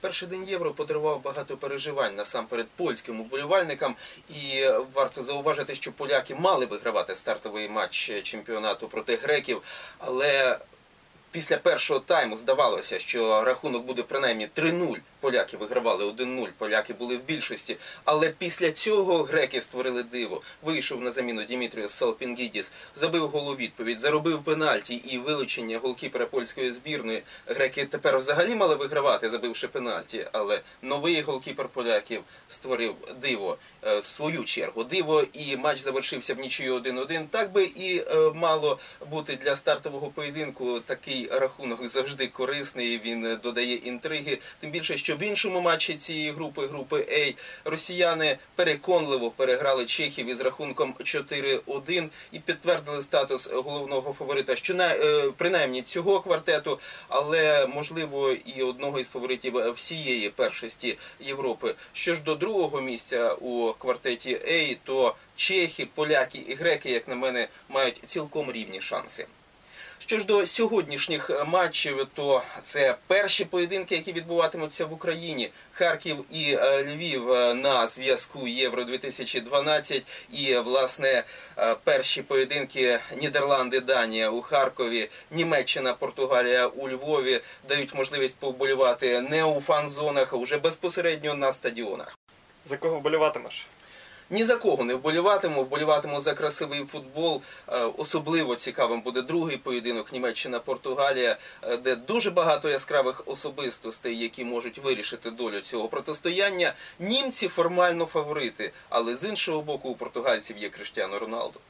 Перший день євро подарував багато переживань насамперед польським уболівальникам. І варто зауважити, що поляки мали вигравати стартовий матч чемпіонату проти греків, але після першого тайму здавалося, що рахунок буде принаймні 3-0. Поляки вигравали 1-0, поляки були в більшості. Але після цього греки створили диво. Вийшов на заміну Дімітріус Салпінгідіс, забив гол у відповідь, заробив пенальті і вилучення голкіпера польської збірної. Греки тепер взагалі мали вигравати, забивши пенальті. Але новий голкіпер поляків створив диво е, в свою чергу. Диво і матч завершився в нічию 1-1. Так би і е, мало бути для стартового поєдинку. Такий рахунок завжди корисний. Він е, додає інтриги. Тим більше, що в іншому матчі цієї групи, групи А, росіяни переконливо переграли чехів із рахунком 4-1 і підтвердили статус головного фаворита, що на е, принаймні цього квартету, але можливо і одного із фаворитів всієї першості Європи. Що ж до другого місця у квартеті А, то чехи, поляки і греки, як на мене, мають цілком рівні шанси. Що ж до сьогоднішніх е, матчів, то це перші поєдинки, які відбуватимуться в Україні. Харків і е, Львів е, на зв'язку Євро 2012 і власне перші поєдинки Нідерланди, Данія у Харкові, Німеччина, Португалія у Львові дають можливість повболівати не у фан-зонах, а вже безпосередньо на стадіонах. За кого вболіватимеш? Ні за кого не вболіватиму, вболіватиму за красивий футбол. Е, Особливо цікавим буде другий поєдинок Німеччина-Португалія, е, де дуже багато яскравих особистостей, які можуть вирішити долю цього протистояння. Німці формально фаворити, але з іншого боку, у португальців є Криштіано Роналдо.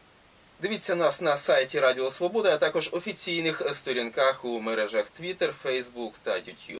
Дивіться нас на сайті Радіо Свобода, а також офіційних сторінках у мережах Twitter, Facebook та YouTube.